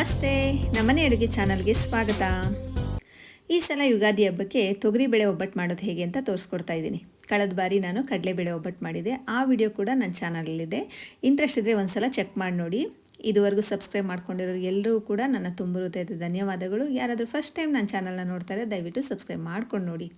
ನಮಸ್ತೆ. ನಮ್ಮನೆ ಅಡುಗೆ ಚಾನಲ್ಗೆ ಸ್ವಾಗತ. ಈ ಸಲ ಯುಗಾದಿ ಹಬ್ಬಕ್ಕೆ ತೊಗರಿಬೇಳೆ ಒಬ್ಬಟ್ಟು ಮಾಡೋದು ಹೇಗೆ ಅಂತ ತೋರಿಸ್ಕೊಡ್ತಾ ಇದ್ದೀನಿ. ಕಳೆದ ಬಾರಿ ನಾನು ಕಡಲೆಬೇಳೆ ಒಬ್ಬಟ್ಟು ಮಾಡಿದೆ. ಆ ವಿಡಿಯೋ ಕೂಡ ನನ್ನ ಚಾನಲಲ್ಲಿದೆ. ಇಂಟ್ರೆಸ್ಟ್ ಇದ್ದರೆ ಒಂದು ಸಲ ಚೆಕ್ ಮಾಡಿ ನೋಡಿ. ಇದುವರೆಗೂ ಸಬ್ಸ್ಕ್ರೈಬ್ ಮಾಡ್ಕೊಂಡಿರೋರು ಎಲ್ಲರೂ ಕೂಡ ನನ್ನ ತುಂಬ ಹೃದಯದ ಧನ್ಯವಾದಗಳು. ಯಾರಾದರೂ ಫಸ್ಟ್ ಟೈಮ್ ನನ್ನ ಚಾನಲ್ನ ನೋಡ್ತಾರೆ, ದಯವಿಟ್ಟು ಸಬ್ಸ್ಕ್ರೈಬ್ ಮಾಡ್ಕೊಂಡು ನೋಡಿ.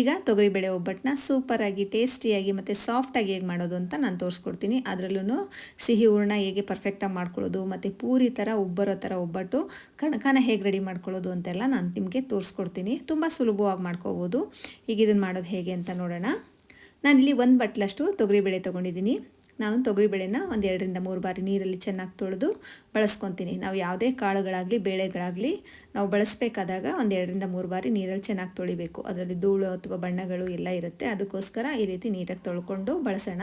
ಈಗ ತೊಗರಿಬೇಳೆ ಒಬ್ಬಟ್ಟನ್ನ ಸೂಪರಾಗಿ ಟೇಸ್ಟಿಯಾಗಿ ಮತ್ತು ಸಾಫ್ಟಾಗಿ ಹೇಗೆ ಮಾಡೋದು ಅಂತ ನಾನು ತೋರಿಸ್ಕೊಡ್ತೀನಿ. ಅದರಲ್ಲೂ ಸಿಹಿ ಹೂರ್ಣ ಹೇಗೆ ಪರ್ಫೆಕ್ಟಾಗಿ ಮಾಡ್ಕೊಳ್ಳೋದು, ಮತ್ತು ಪೂರಿ ಥರ ಉಬ್ಬರೋ ಥರ ಒಬ್ಬಟ್ಟು ಕಣಕನ ಹೇಗೆ ರೆಡಿ ಮಾಡ್ಕೊಳ್ಳೋದು ಅಂತೆಲ್ಲ ನಾನು ನಿಮಗೆ ತೋರಿಸ್ಕೊಡ್ತೀನಿ. ತುಂಬ ಸುಲಭವಾಗಿ ಮಾಡ್ಕೋಬೋದು. ಈಗ ಇದನ್ನು ಮಾಡೋದು ಹೇಗೆ ಅಂತ ನೋಡೋಣ. ನಾನಿಲ್ಲಿ ಒಂದು ಬಟ್ಲಷ್ಟು ತೊಗರಿಬೇಳೆ ತೊಗೊಂಡಿದ್ದೀನಿ. ನಾನು ತೊಗರಿಬೇಳೆನ ಒಂದು ಎರಡರಿಂದ ಮೂರು ಬಾರಿ ನೀರಲ್ಲಿ ಚೆನ್ನಾಗಿ ತೊಳೆದು ಬಳಸ್ಕೊತೀನಿ. ನಾವು ಯಾವುದೇ ಕಾಳುಗಳಾಗಲಿ, ಬೇಳೆಗಳಾಗಲಿ ನಾವು ಬಳಸಬೇಕಾದಾಗ ಒಂದು ಎರಡರಿಂದ ಮೂರು ಬಾರಿ ನೀರಲ್ಲಿ ಚೆನ್ನಾಗಿ ತೊಳಿಬೇಕು. ಅದರಲ್ಲಿ ಧೂಳು ಅಥವಾ ಬಣ್ಣಗಳು ಎಲ್ಲ ಇರುತ್ತೆ. ಅದಕ್ಕೋಸ್ಕರ ಈ ರೀತಿ ನೀಟಾಗಿ ತೊಳ್ಕೊಂಡು ಬಳಸೋಣ.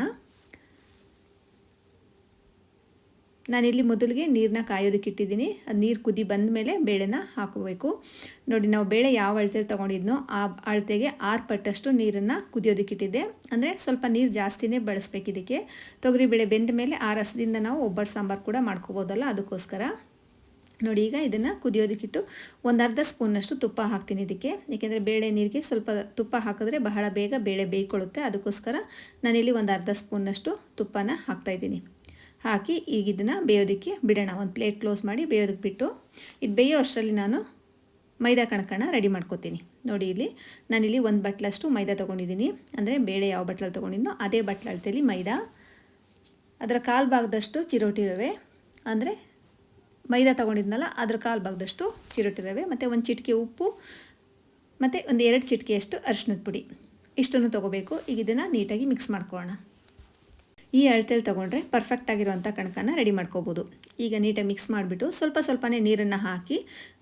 ನಾನಿಲ್ಲಿ ಮೊದಲಿಗೆ ನೀರನ್ನ ಕಾಯೋದಕ್ಕೆ ಇಟ್ಟಿದ್ದೀನಿ. ಅದು ನೀರು ಕುದಿ ಬಂದ ಮೇಲೆ ಬೇಳೆನ ಹಾಕೋಬೇಕು. ನೋಡಿ, ನಾವು ಬೇಳೆ ಯಾವ ಅಳತೆಯಲ್ಲಿ ತೊಗೊಂಡಿದ್ನೋ ಆ ಅಳತೆಗೆ ಆರು ಪಟ್ಟಷ್ಟು ನೀರನ್ನು ಕುದಿಯೋದಕ್ಕಿಟ್ಟಿದ್ದೆ ಅಂದರೆ ಸ್ವಲ್ಪ ನೀರು ಜಾಸ್ತಿನೇ ಬಳಸ್ಬೇಕು ಇದಕ್ಕೆ. ತೊಗರಿಬೇಳೆ ಬೆಂದ ಮೇಲೆ ಆ ರಸದಿಂದ ನಾವು ಒಬ್ಬಟ್ಟು ಸಾಂಬಾರು ಕೂಡ ಮಾಡ್ಕೋಬೋದಲ್ಲ ಅದಕ್ಕೋಸ್ಕರ. ನೋಡಿ, ಈಗ ಇದನ್ನು ಕುದಿಯೋದಕ್ಕಿಟ್ಟು ಒಂದು ಅರ್ಧ ಸ್ಪೂನಷ್ಟು ತುಪ್ಪ ಹಾಕ್ತೀನಿ ಇದಕ್ಕೆ. ಏಕೆಂದರೆ ಬೇಳೆ ನೀರಿಗೆ ಸ್ವಲ್ಪ ತುಪ್ಪ ಹಾಕಿದ್ರೆ ಬಹಳ ಬೇಗ ಬೇಳೆ ಬೇಯ್ಕೊಳ್ಳುತ್ತೆ. ಅದಕ್ಕೋಸ್ಕರ ನಾನಿಲ್ಲಿ ಒಂದು ಅರ್ಧ ಸ್ಪೂನಷ್ಟು ತುಪ್ಪನ ಹಾಕ್ತಾಯಿದ್ದೀನಿ ಹಾಕಿ ಈಗ ಇದನ್ನು ಬೇಯೋದಕ್ಕೆ ಬಿಡೋಣ. ಒಂದು ಪ್ಲೇಟ್ ಕ್ಲೋಸ್ ಮಾಡಿ ಬೇಯೋದಕ್ಕೆ ಬಿಟ್ಟು ಇದು ಬೇಯೋ ಅಷ್ಟರಲ್ಲಿ ನಾನು ಮೈದಾ ಕಣಕಣ ರೆಡಿ ಮಾಡ್ಕೋತೀನಿ. ನೋಡಿ ಇಲ್ಲಿ ನಾನಿಲ್ಲಿ ಒಂದು ಬಟ್ಲಷ್ಟು ಮೈದಾ ತೊಗೊಂಡಿದ್ದೀನಿ ಅಂದರೆ ಬೇಳೆ ಯಾವ ಬಟ್ಲಲ್ಲಿ ತೊಗೊಂಡಿದ್ನೋ ಅದೇ ಬಟ್ಲಳ್ತೇಲಿ ಮೈದಾ. ಅದರ ಕಾಲು ಭಾಗದಷ್ಟು ಚಿರೋಟಿ ರವೆ, ಅಂದರೆ ಮೈದಾ ತೊಗೊಂಡಿದ್ನಲ್ಲ ಅದರ ಕಾಲು ಭಾಗದಷ್ಟು ಚಿರೋಟಿ ರವೆ, ಮತ್ತು ಒಂದು ಚಿಟಿಕೆ ಉಪ್ಪು, ಮತ್ತು ಒಂದು ಎರಡು ಚಿಟಿಕೆಯಷ್ಟು ಅರಿಶಿನದ ಪುಡಿ. ಇಷ್ಟನ್ನು ತೊಗೋಬೇಕು. ಈಗ ಇದನ್ನು ನೀಟಾಗಿ ಮಿಕ್ಸ್ ಮಾಡ್ಕೊಳ್ಳೋಣ. ಈ ಅಳತೆಲಿ ತೊಗೊಂಡ್ರೆ ಪರ್ಫೆಕ್ಟ್ ಆಗಿರುವಂಥ ಕಣಕನ ರೆಡಿ ಮಾಡ್ಕೋಬೋದು. ಈಗ ನೀಟಾಗಿ ಮಿಕ್ಸ್ ಮಾಡಿಬಿಟ್ಟು ಸ್ವಲ್ಪ ಸ್ವಲ್ಪನೇ ನೀರನ್ನು ಹಾಕಿ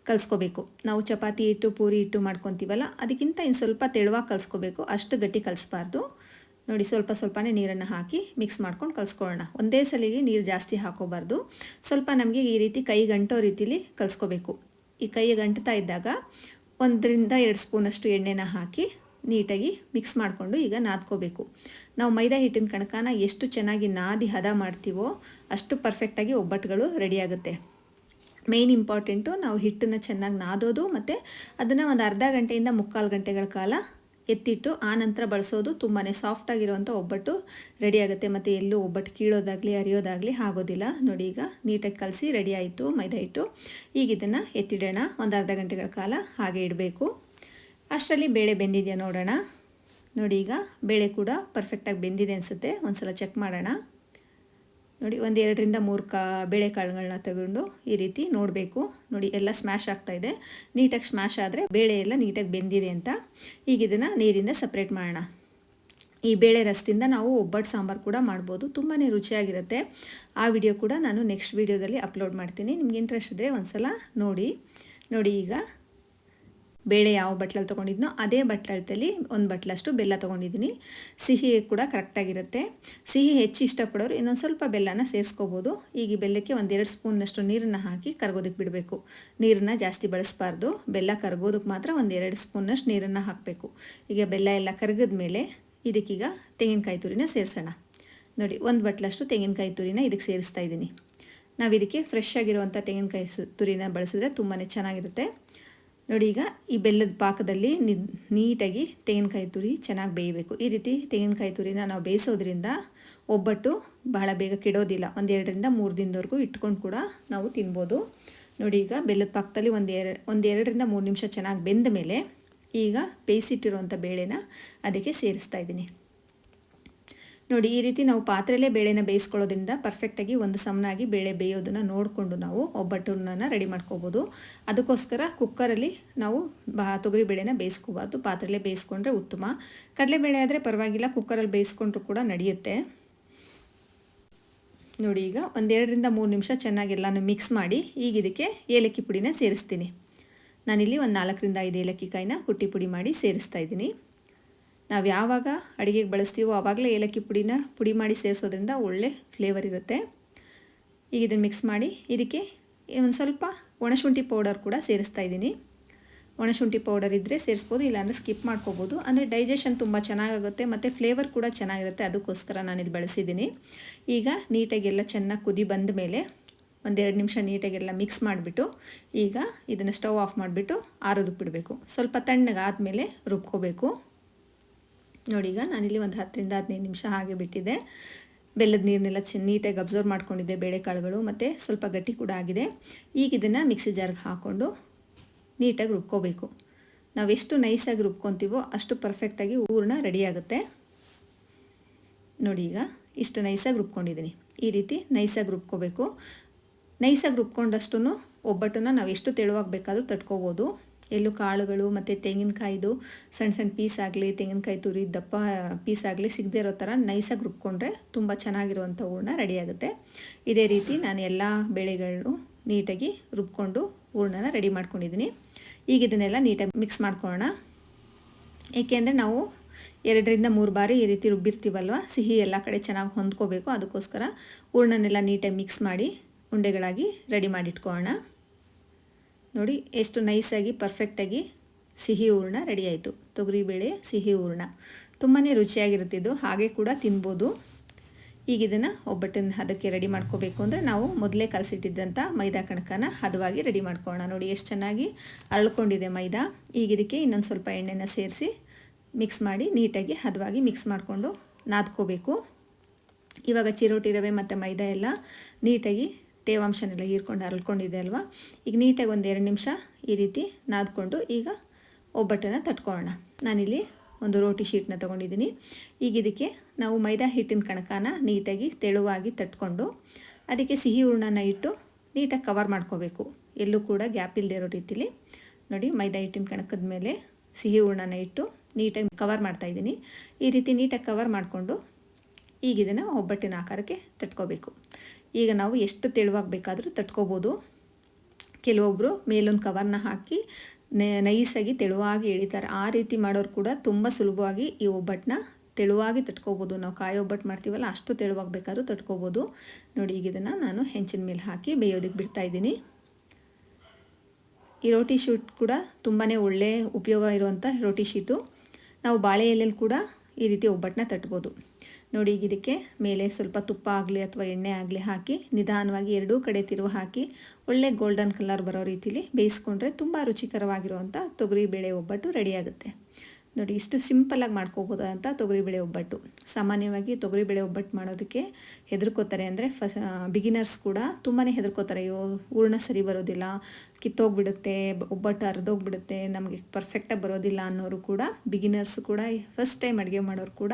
ಕಲಿಸ್ಕೋಬೇಕು. ನಾವು ಚಪಾತಿ ಹಿಟ್ಟು ಪೂರಿ ಹಿಟ್ಟು ಮಾಡ್ಕೊತೀವಲ್ಲ, ಅದಕ್ಕಿಂತ ಇನ್ನು ಸ್ವಲ್ಪ ತೆಳುವಾಗಿ ಕಲಿಸ್ಕೋಬೇಕು. ಅಷ್ಟು ಗಟ್ಟಿ ಕಲಿಸ್ಬಾರ್ದು. ನೋಡಿ, ಸ್ವಲ್ಪ ಸ್ವಲ್ಪನೇ ನೀರನ್ನು ಹಾಕಿ ಮಿಕ್ಸ್ ಮಾಡ್ಕೊಂಡು ಕಲಿಸ್ಕೊಳ್ಳೋಣ. ಒಂದೇ ಸಲಿಗೆ ನೀರು ಜಾಸ್ತಿ ಹಾಕೋಬಾರ್ದು. ಸ್ವಲ್ಪ ನಮಗೆ ಈ ರೀತಿ ಕೈ ಗಂಟೋ ರೀತಿಲಿ ಕಲಿಸ್ಕೋಬೇಕು. ಈ ಕೈ ಗಂಟ್ತಾ ಇದ್ದಾಗ ಒಂದರಿಂದ ಎರಡು ಸ್ಪೂನಷ್ಟು ಎಣ್ಣೆನ ಹಾಕಿ ನೀಟಾಗಿ ಮಿಕ್ಸ್ ಮಾಡಿಕೊಂಡು ಈಗ ನಾದ್ಕೋಬೇಕು. ನಾವು ಮೈದಾ ಹಿಟ್ಟಿನ ಕಣಕನ ಎಷ್ಟು ಚೆನ್ನಾಗಿ ನಾದಿ ಹದ ಮಾಡ್ತೀವೋ ಅಷ್ಟು ಪರ್ಫೆಕ್ಟಾಗಿ ಒಬ್ಬಟ್ಟುಗಳು ರೆಡಿಯಾಗುತ್ತೆ ಮೇಯ್ನ್ ಇಂಪಾರ್ಟೆಂಟು ನಾವು ಹಿಟ್ಟನ್ನು ಚೆನ್ನಾಗಿ ನಾದೋದು ಮತ್ತು ಅದನ್ನು ಒಂದು ಅರ್ಧ ಗಂಟೆಯಿಂದ ಮುಕ್ಕಾಲು ಗಂಟೆಗಳ ಕಾಲ ಎತ್ತಿಟ್ಟು ಆ ನಂತರ ಬಳಸೋದು ತುಂಬಾ ಸಾಫ್ಟಾಗಿರುವಂಥ ಒಬ್ಬಟ್ಟು ರೆಡಿಯಾಗುತ್ತೆ ಮತ್ತು ಎಲ್ಲೂ ಒಬ್ಬಟ್ಟು ಕೀಳೋದಾಗಲಿ ಅರಿಯೋದಾಗಲಿ ಆಗೋದಿಲ್ಲ. ನೋಡಿ ಈಗ ನೀಟಾಗಿ ಕಲಸಿ ರೆಡಿ ಆಯಿತು ಮೈದಾ ಹಿಟ್ಟು. ಈಗ ಇದನ್ನು ಎತ್ತಿಡೋಣ. ಒಂದು ಅರ್ಧ ಗಂಟೆಗಳ ಕಾಲ ಹಾಗೆ ಇಡಬೇಕು. ಅಷ್ಟರಲ್ಲಿ ಬೇಳೆ ಬೆಂದಿದೆಯಾ ನೋಡೋಣ. ನೋಡಿ ಈಗ ಬೇಳೆ ಕೂಡ ಪರ್ಫೆಕ್ಟಾಗಿ ಬೆಂದಿದೆ ಅನಿಸುತ್ತೆ. ಒಂದು ಸಲ ಚೆಕ್ ಮಾಡೋಣ. ನೋಡಿ ಒಂದು ಎರಡರಿಂದ ಮೂರು ಕಾ ಬೇಳೆಕಾಳುಗಳನ್ನ ತಗೊಂಡು ಈ ರೀತಿ ನೋಡಬೇಕು. ನೋಡಿ ಎಲ್ಲ ಸ್ಮ್ಯಾಶ್ ಆಗ್ತಾಯಿದೆ ನೀಟಾಗಿ ಸ್ಮ್ಯಾಶ್ ಆದರೆ ಬೇಳೆ ಎಲ್ಲ ನೀಟಾಗಿ ಬೆಂದಿದೆ ಅಂತ. ಈಗ ಇದನ್ನು ನೀರಿಂದ ಸಪ್ರೇಟ್ ಮಾಡೋಣ. ಈ ಬೇಳೆ ರಸದಿಂದ ನಾವು ಒಬ್ಬಟ್ಟು ಸಾಂಬಾರು ಕೂಡ ಮಾಡ್ಬೋದು. ತುಂಬಾ ರುಚಿಯಾಗಿರುತ್ತೆ. ಆ ವಿಡಿಯೋ ಕೂಡ ನಾನು ನೆಕ್ಸ್ಟ್ ವೀಡಿಯೋದಲ್ಲಿ ಅಪ್ಲೋಡ್ ಮಾಡ್ತೀನಿ. ನಿಮ್ಗೆ ಇಂಟ್ರೆಸ್ಟ್ ಇದ್ದರೆ ಒಂದು ಸಲ ನೋಡಿ. ನೋಡಿ ಈಗ ಬೇಳೆ ಯಾವ ಬಟ್ಲಲ್ಲಿ ತೊಗೊಂಡಿದ್ನೋ ಅದೇ ಬಟ್ಲಲ್ಲಿ ಒಂದು ಬಟ್ಲಷ್ಟು ಬೆಲ್ಲ ತೊಗೊಂಡಿದ್ದೀನಿ. ಸಿಹಿ ಕೂಡ ಕರೆಕ್ಟಾಗಿರುತ್ತೆ. ಸಿಹಿ ಹೆಚ್ಚು ಇಷ್ಟಪಡೋರು ಇನ್ನೊಂದು ಸ್ವಲ್ಪ ಬೆಲ್ಲನ ಸೇರಿಸ್ಕೋಬೋದು. ಈಗ ಈ ಬೆಲ್ಲಕ್ಕೆ ಒಂದೆರಡು ಸ್ಪೂನ್ನಷ್ಟು ನೀರನ್ನು ಹಾಕಿ ಕರಗೋದಕ್ಕೆ ಬಿಡಬೇಕು. ನೀರನ್ನು ಜಾಸ್ತಿ ಬಳಸಬಾರ್ದು. ಬೆಲ್ಲ ಕರಗೋದಕ್ಕೆ ಮಾತ್ರ ಒಂದೆರಡು ಸ್ಪೂನ್ನಷ್ಟು ನೀರನ್ನು ಹಾಕಬೇಕು. ಈಗ ಬೆಲ್ಲ ಎಲ್ಲ ಕರಗಿದ ಮೇಲೆ ಇದಕ್ಕೀಗ ತೆಂಗಿನಕಾಯಿ ತುರಿನ ಸೇರಿಸೋಣ. ನೋಡಿ, ಒಂದು ಬಟ್ಲಷ್ಟು ತೆಂಗಿನಕಾಯಿ ತುರಿನ ಇದಕ್ಕೆ ಸೇರಿಸ್ತಾ ಇದ್ದೀನಿ. ನಾವು ಇದಕ್ಕೆ ಫ್ರೆಶ್ ಆಗಿರುವಂಥ ತೆಂಗಿನಕಾಯಿ ಸು, ತುರಿನ ಬಳಸಿದ್ರೆ ತುಂಬಾ ಚೆನ್ನಾಗಿರುತ್ತೆ. ನೋಡಿ ಈಗ ಈ ಬೆಲ್ಲದ ಪಾಕದಲ್ಲಿ ನೀಟಾಗಿ ತೆಂಗಿನಕಾಯಿ ತುರಿ ಚೆನ್ನಾಗಿ ಬೇಯಬೇಕು. ಈ ರೀತಿ ತೆಂಗಿನಕಾಯಿ ತುರಿನ ನಾವು ಬೇಯಿಸೋದ್ರಿಂದ ಒಬ್ಬಟ್ಟು ಬಹಳ ಬೇಗ ಕೆಡೋದಿಲ್ಲ. ಒಂದೆರಡರಿಂದ ಮೂರು ದಿನದವರೆಗೂ ಇಟ್ಕೊಂಡು ಕೂಡ ನಾವು ತಿನ್ಬೋದು. ನೋಡಿ ಈಗ ಬೆಲ್ಲದ ಪಾಕದಲ್ಲಿ ಒಂದು ಎರಡು ಒಂದು ಎರಡರಿಂದ ಮೂರು ನಿಮಿಷ ಚೆನ್ನಾಗಿ ಬೆಂದ ಮೇಲೆ ಈಗ ಬೇಯಿಸಿಟ್ಟಿರುವಂಥ ಬೇಳೆನ ಅದಕ್ಕೆ ಸೇರಿಸ್ತಾ ಇದ್ದೀನಿ. ನೋಡಿ, ಈ ರೀತಿ ನಾವು ಪಾತ್ರೆಯಲ್ಲೇ ಬೇಳೆನ ಬೇಯಿಸ್ಕೊಳ್ಳೋದ್ರಿಂದ ಪರ್ಫೆಕ್ಟಾಗಿ ಒಂದು ಸಮನಾಗಿ ಬೇಳೆ ಬೇಯೋದನ್ನು ನೋಡಿಕೊಂಡು ನಾವು ಒಬ್ಬಟ್ಟನ್ನ ರೆಡಿ ಮಾಡ್ಕೋಬೋದು. ಅದಕ್ಕೋಸ್ಕರ ಕುಕ್ಕರಲ್ಲಿ ನಾವು ಬಾ, ತೊಗರಿ ಬೇಳೆನ ಬೇಯಿಸ್ಕೋಬಾರ್ದು. ಪಾತ್ರೆಯಲ್ಲೇ ಬೇಯಿಸ್ಕೊಂಡ್ರೆ ಉತ್ತಮ. ಕಡಲೆಬೇಳೆ ಆದರೆ ಪರವಾಗಿಲ್ಲ ಕುಕ್ಕರಲ್ಲಿ ಬೇಯಿಸ್ಕೊಂಡ್ರೂ ಕೂಡ ನಡೆಯುತ್ತೆ. ನೋಡಿ, ಈಗ ಒಂದೆರಡರಿಂದ ಮೂರು ನಿಮಿಷ ಚೆನ್ನಾಗಿ ಚೆನ್ನಾಗೆಲ್ಲನೂ ಮಿಕ್ಸ್ ಮಾಡಿ, ಈಗ ಇದಕ್ಕೆ ಏಲಕ್ಕಿ ಪುಡಿನ ಸೇರಿಸ್ತೀನಿ. ನಾನಿಲ್ಲಿ ಒಂದು ನಾಲ್ಕರಿಂದ ಐದು ಏಲಕ್ಕಿ ಕಾಯಿನ ಕುಟ್ಟಿ ಪುಡಿ ಮಾಡಿ ಸೇರಿಸ್ತಾ ಇದ್ದೀನಿ. ನಾವು ಯಾವಾಗ ಅಡುಗೆಗೆ ಬಳಸ್ತೀವೋ ಆವಾಗಲೇ ಏಲಕ್ಕಿ ಪುಡಿನ ಪುಡಿ ಮಾಡಿ ಸೇರಿಸೋದ್ರಿಂದ ಒಳ್ಳೆ ಫ್ಲೇವರ್ ಇರುತ್ತೆ. ಈಗ ಇದನ್ನು ಮಿಕ್ಸ್ ಮಾಡಿ ಇದಕ್ಕೆ ಒಂದು ಸ್ವಲ್ಪ ಒಣಶುಂಠಿ ಪೌಡರ್ ಕೂಡ ಸೇರಿಸ್ತಾ ಇದ್ದೀನಿ. ಒಣಶುಂಠಿ ಪೌಡರ್ ಇದ್ದರೆ ಸೇರಿಸ್ಬೋದು, ಇಲ್ಲಾಂದರೆ ಸ್ಕಿಪ್ ಮಾಡ್ಕೋಬೋದು. ಅಂದರೆ ಡೈಜೆಷನ್ ತುಂಬ ಚೆನ್ನಾಗಾಗುತ್ತೆ ಮತ್ತು ಫ್ಲೇವರ್ ಕೂಡ ಚೆನ್ನಾಗಿರುತ್ತೆ. ಅದಕ್ಕೋಸ್ಕರ ನಾನು ಇಲ್ಲಿ ಬಳಸಿದ್ದೀನಿ. ಈಗ ನೀಟಾಗಿ ಎಲ್ಲ ಚೆನ್ನಾಗಿ ಕುದಿ ಬಂದ ಮೇಲೆ ಒಂದೆರಡು ನಿಮಿಷ ನೀಟಾಗೆಲ್ಲ ಮಿಕ್ಸ್ ಮಾಡಿಬಿಟ್ಟು ಈಗ ಇದನ್ನು ಸ್ಟವ್ ಆಫ್ ಮಾಡಿಬಿಟ್ಟು ಆರೋದಕ್ಕೆ ಬಿಡಬೇಕು ಸ್ವಲ್ಪ ತಣ್ಣಗಾದಮೇಲೆ ರುಬ್ಕೋಬೇಕು. ನೋಡಿ ಈಗ ನಾನಿಲ್ಲಿ ಒಂದು ಹತ್ತರಿಂದ ಹದಿನೈದು ನಿಮಿಷ ಹಾಗೆ ಬಿಟ್ಟಿದ್ದೆ ಬೆಲ್ಲದ ನೀರನ್ನೆಲ್ಲ ಚೆನ್ನ ನೀಟಾಗಿ ಅಬ್ಸರ್ವ್ ಮಾಡ್ಕೊಂಡಿದ್ದೆ ಬೇಳೆಕಾಳುಗಳು ಮತ್ತು ಸ್ವಲ್ಪ ಗಟ್ಟಿ ಕೂಡ ಆಗಿದೆ. ಈಗ ಇದನ್ನು ಮಿಕ್ಸಿ ಜಾರ್ಗೆ ಹಾಕ್ಕೊಂಡು ನೀಟಾಗಿ ರುಬ್ಕೋಬೇಕು. ನಾವೆಷ್ಟು ನೈಸಾಗಿ ರುಬ್ಕೊತೀವೋ ಅಷ್ಟು ಪರ್ಫೆಕ್ಟಾಗಿ ಊರ್ಣ ರೆಡಿಯಾಗುತ್ತೆ ನೋಡಿ ಈಗ ಇಷ್ಟು ನೈಸಾಗಿ ರುಬ್ಕೊಂಡಿದ್ದೀನಿ ಈ ರೀತಿ ನೈಸಾಗಿ ರುಬ್ಕೋಬೇಕು. ನೈಸಾಗಿ ರುಬ್ಕೊಂಡಷ್ಟು ಒಬ್ಬಟ್ಟನ್ನು ನಾವು ಎಷ್ಟು ತೆಳುವಾಗಿ ಬೇಕಾದರೂ ತಟ್ಕೋಬೋದು. ಎಲ್ಲೂ ಕಾಳುಗಳು ಮತ್ತು ತೆಂಗಿನಕಾಯಿದು ಸಣ್ಣ ಸಣ್ಣ ಪೀಸ್ ಆಗಲಿ, ತೆಂಗಿನಕಾಯಿ ತುರಿ, ದಪ್ಪ ಪೀಸ್ ಆಗಲಿ ಸಿಗದೇ ಇರೋ ಥರ ನೈಸಾಗಿ ರುಬ್ಕೊಂಡ್ರೆ ತುಂಬ ಚೆನ್ನಾಗಿರುವಂಥ ಹೂರ್ಣ ರೆಡಿಯಾಗುತ್ತೆ ಇದೇ ರೀತಿ ನಾನು ಎಲ್ಲ ಬೇಳೆಗಳನ್ನು ನೀಟಾಗಿ ರುಬ್ಕೊಂಡು ಹೂರ್ಣನ ರೆಡಿ ಮಾಡ್ಕೊಂಡಿದ್ದೀನಿ. ಈಗ ಇದನ್ನೆಲ್ಲ ನೀಟಾಗಿ ಮಿಕ್ಸ್ ಮಾಡ್ಕೊಳ್ಳೋಣ. ಏಕೆಂದರೆ ನಾವು ಎರಡರಿಂದ ಮೂರು ಬಾರಿ ಈ ರೀತಿ ರುಬ್ಬಿರ್ತೀವಲ್ವ? ಸಿಹಿ ಎಲ್ಲ ಕಡೆ ಚೆನ್ನಾಗಿ ಹೊಂದ್ಕೋಬೇಕು. ಅದಕ್ಕೋಸ್ಕರ ಹೂರ್ಣನೆಲ್ಲ ನೀಟಾಗಿ ಮಿಕ್ಸ್ ಮಾಡಿ ಉಂಡೆಗಳಾಗಿ ರೆಡಿ ಮಾಡಿಟ್ಕೊಳ್ಳೋಣ. ನೋಡಿ, ಎಷ್ಟು ನೈಸಾಗಿ ಪರ್ಫೆಕ್ಟಾಗಿ ಸಿಹಿ ಹೂರ್ಣ ರೆಡಿ ಆಯಿತು. ತೊಗರಿಬೇಳೆ ಸಿಹಿ ಹೂರ್ಣ. ತುಂಬಾ ರುಚಿಯಾಗಿರುತ್ತಿದ್ದು ಹಾಗೆ ಕೂಡ ತಿನ್ಬೋದು. ಈಗ ಇದನ್ನು ಒಬ್ಬಟ್ಟನ್ನು ಹದಕ್ಕೆ ರೆಡಿ ಮಾಡ್ಕೋಬೇಕು ಅಂದರೆ ನಾವು ಮೊದಲೇ ಕಲಸಿಟ್ಟಿದ್ದಂಥ ಮೈದಾ ಕಣಕನ ಹದವಾಗಿ ರೆಡಿ ಮಾಡ್ಕೊಳ್ಳೋಣ. ನೋಡಿ, ಎಷ್ಟು ಚೆನ್ನಾಗಿ ಅರಳ್ಕೊಂಡಿದೆ ಮೈದಾ. ಈಗ ಇದಕ್ಕೆ ಇನ್ನೊಂದು ಸ್ವಲ್ಪ ಎಣ್ಣೆನ ಸೇರಿಸಿ ಮಿಕ್ಸ್ ಮಾಡಿ ನೀಟಾಗಿ ಹದವಾಗಿ ಮಿಕ್ಸ್ ಮಾಡಿಕೊಂಡು ನಾದ್ಕೋಬೇಕು. ಇವಾಗ ಚಿರೋಟಿ ರವೆ ಮತ್ತು ಮೈದಾ ಎಲ್ಲ ನೀಟಾಗಿ ತೇವಾಂಶನೆಲ್ಲ ಹೀರ್ಕೊಂಡು ಅರಳ್ಕೊಂಡಿದೆ ಅಲ್ವಾ? ಈಗ ನೀಟಾಗಿ ಒಂದು ಎರಡು ನಿಮಿಷ ಈ ರೀತಿ ನಾದ್ಕೊಂಡು ಈಗ ಒಬ್ಬಟ್ಟನ್ನು ತಟ್ಕೊಳ್ಳೋಣ. ನಾನಿಲ್ಲಿ ಒಂದು ರೋಟಿ ಶೀಟ್ನ ತೊಗೊಂಡಿದ್ದೀನಿ. ಈಗ ಇದಕ್ಕೆ ನಾವು ಮೈದಾ ಹಿಟ್ಟಿನ ಕಣಕನ ನೀಟಾಗಿ ತೆಳುವಾಗಿ ತಟ್ಕೊಂಡು ಅದಕ್ಕೆ ಸಿಹಿ ಹೂರ್ಣನ ಇಟ್ಟು ನೀಟಾಗಿ ಕವರ್ ಮಾಡ್ಕೋಬೇಕು. ಎಲ್ಲೂ ಕೂಡ ಗ್ಯಾಪ್ ಇಲ್ಲದೆ ಇರೋ ರೀತಿಲಿ. ನೋಡಿ, ಮೈದಾ ಹಿಟ್ಟಿನ ಕಣಕದ ಮೇಲೆ ಸಿಹಿ ಹೂರ್ಣನ ಇಟ್ಟು ನೀಟಾಗಿ ಕವರ್ ಮಾಡ್ತಾಯಿದ್ದೀನಿ ಈ ರೀತಿ ನೀಟಾಗಿ ಕವರ್ ಮಾಡಿಕೊಂಡು ಈಗಿದನ್ನು ಒಬ್ಬಟ್ಟಿನ ಆಕಾರಕ್ಕೆ ತಟ್ಕೋಬೇಕು. ಈಗ ನಾವು ಎಷ್ಟು ತೆಳುವಾಗಿ ಬೇಕಾದರೂ ತಟ್ಕೋಬೋದು. ಕೆಲವೊಬ್ಬರು ಮೇಲೊಂದು ಕವರ್ನ ಹಾಕಿ ನೈಸಾಗಿ ತೆಳುವಾಗಿ ಎಳಿತಾರೆ. ಆ ರೀತಿ ಮಾಡೋರು ಕೂಡ ತುಂಬ ಸುಲಭವಾಗಿ ಈ ಒಬ್ಬಟ್ಟನ್ನ ತೆಳುವಾಗಿ ತಟ್ಕೋಬೋದು. ನಾವು ಕಾಯಿ ಒಬ್ಬಟ್ಟು ಮಾಡ್ತೀವಲ್ಲ, ಅಷ್ಟು ತೆಳುವಾಗಿ ಬೇಕಾದ್ರೂ ತಟ್ಕೋಬೋದು. ನೋಡಿ, ಈಗ ಇದನ್ನು ನಾನು ಹೆಂಚಿನ ಮೇಲೆ ಹಾಕಿ ಬೇಯೋದಕ್ಕೆ ಬಿಡ್ತಾಯಿದ್ದೀನಿ ಈ ರೋಟಿ ಶೀಟ್ ಕೂಡ ತುಂಬಾ ಒಳ್ಳೆಯ ಉಪಯೋಗ ಇರುವಂಥ ರೋಟಿ ಶೀಟು. ನಾವು ಬಾಳೆ ಎಲೆಯಲ್ಲಿ ಕೂಡ ಈ ರೀತಿ ಒಬ್ಬಟ್ಟನ್ನ ತಟ್ಬೋದು. ನೋಡಿ ಈಗ ಇದಕ್ಕೆ ಮೇಲೆ ಸ್ವಲ್ಪ ತುಪ್ಪ ಆಗಲಿ ಅಥವಾ ಎಣ್ಣೆ ಆಗಲಿ ಹಾಕಿ, ನಿಧಾನವಾಗಿ ಎರಡೂ ಕಡೆ ತಿರುವು ಹಾಕಿ, ಒಳ್ಳೆ ಗೋಲ್ಡನ್ ಕಲರ್ ಬರೋ ರೀತಿಲಿ ಬೇಯಿಸ್ಕೊಂಡ್ರೆ ತುಂಬ ರುಚಿಕರವಾಗಿರುವಂಥ ತೊಗರಿಬೇಳೆ ಒಬ್ಬಟ್ಟು ರೆಡಿಯಾಗುತ್ತೆ ನೋಡಿ, ಇಷ್ಟು ಸಿಂಪಲ್ಲಾಗಿ ಮಾಡ್ಕೋಬೋದು ಅಂತ ತೊಗರಿಬೇಳೆ ಒಬ್ಬಟ್ಟು. ಸಾಮಾನ್ಯವಾಗಿ ತೊಗರಿಬೇಳೆ ಒಬ್ಬಟ್ಟು ಮಾಡೋದಕ್ಕೆ ಹೆದರ್ಕೋತಾರೆ ಅಂದರೆ ಫಸ್ ಬಿಗಿನರ್ಸ್ ಕೂಡ ತುಂಬಾ ಹೆದರ್ಕೋತಾರೆ. ಅಯ್ಯೋ ಹೂರ್ಣ ಸರಿ ಬರೋದಿಲ್ಲ, ಕಿತ್ತೋಗ್ಬಿಡುತ್ತೆ ಒಬ್ಬಟ್ಟು ಅರ್ಧೋಗ್ಬಿಡುತ್ತೆ ನಮಗೆ ಪರ್ಫೆಕ್ಟಾಗಿ ಬರೋದಿಲ್ಲ ಅನ್ನೋರು ಕೂಡ ಬಿಗಿನರ್ಸ್ ಕೂಡ ಫಸ್ಟ್ ಟೈಮ್ ಅಡುಗೆ ಮಾಡೋರು ಕೂಡ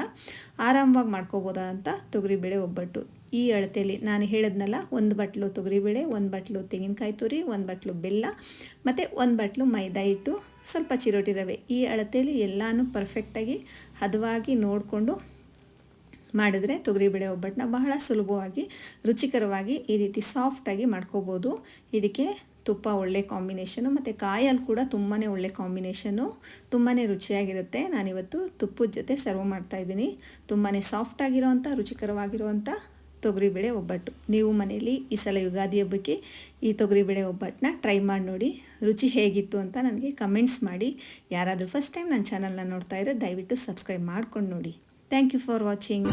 ಆರಾಮವಾಗಿ ಮಾಡ್ಕೋಬೋದಾ ಅಂತ ತೊಗರಿಬೇಳೆ ಒಬ್ಬಟ್ಟು. ಈ ಅಳತೆಯಲ್ಲಿ ನಾನು ಹೇಳಿದ್ನಲ್ಲ, ಒಂದು ಬಟ್ಲು ತೊಗರಿಬೇಳೆ, ಒಂದು ಬಟ್ಲು ತೆಂಗಿನಕಾಯಿ ತುರಿ, ಒಂದು ಬಟ್ಲು ಬೆಲ್ಲ, ಮತ್ತು ಒಂದು ಬಟ್ಲು ಮೈದಾ ಹಿಟ್ಟು, ಸ್ವಲ್ಪ ಚಿರೋಟಿ ರವೆ. ಈ ಅಳತೆಯಲ್ಲಿ ಎಲ್ಲನೂ ಪರ್ಫೆಕ್ಟಾಗಿ ಹದವಾಗಿ ನೋಡಿಕೊಂಡು ಮಾಡಿದರೆ ತೊಗರಿಬೇಳೆ ಒಬ್ಬಟ್ಟನ್ನ ಬಹಳ ಸುಲಭವಾಗಿ, ರುಚಿಕರವಾಗಿ ಈ ರೀತಿ ಸಾಫ್ಟಾಗಿ ಮಾಡ್ಕೋಬೋದು. ಇದಕ್ಕೆ ತುಪ್ಪ ಒಳ್ಳೆ ಕಾಂಬಿನೇಷನು ಮತ್ತು ಕಾಯಲ್ಲಿ ಕೂಡ ತುಂಬಾ ಒಳ್ಳೆ ಕಾಂಬಿನೇಷನು ತುಂಬಾ ರುಚಿಯಾಗಿರುತ್ತೆ. ನಾನಿವತ್ತು ತುಪ್ಪದ ಜೊತೆ ಸರ್ವ್ ಮಾಡ್ತಾಯಿದ್ದೀನಿ ತುಂಬಾ ಸಾಫ್ಟಾಗಿರೋವಂಥ ರುಚಿಕರವಾಗಿರುವಂಥ ತೊಗರಿಬೇಳೆ ಒಬ್ಬಟ್ಟು. ನೀವು ಮನೆಯಲ್ಲಿ ಈ ಸಲ ಯುಗಾದಿ ಹಬ್ಬಕ್ಕೆ ಈ ತೊಗರಿಬೇಳೆ ಒಬ್ಬಟ್ಟನ್ನ ಟ್ರೈ ಮಾಡಿ ನೋಡಿ. ರುಚಿ ಹೇಗಿತ್ತು ಅಂತ ನನಗೆ ಕಮೆಂಟ್ಸ್ ಮಾಡಿ. ಯಾರಾದರೂ ಫಸ್ಟ್ ಟೈಮ್ ನನ್ನ ಚಾನಲ್ನ ನೋಡ್ತಾ ಇರೋ ದಯವಿಟ್ಟು ಸಬ್ಸ್ಕ್ರೈಬ್ ಮಾಡ್ಕೊಂಡು ನೋಡಿ. Thank you for watching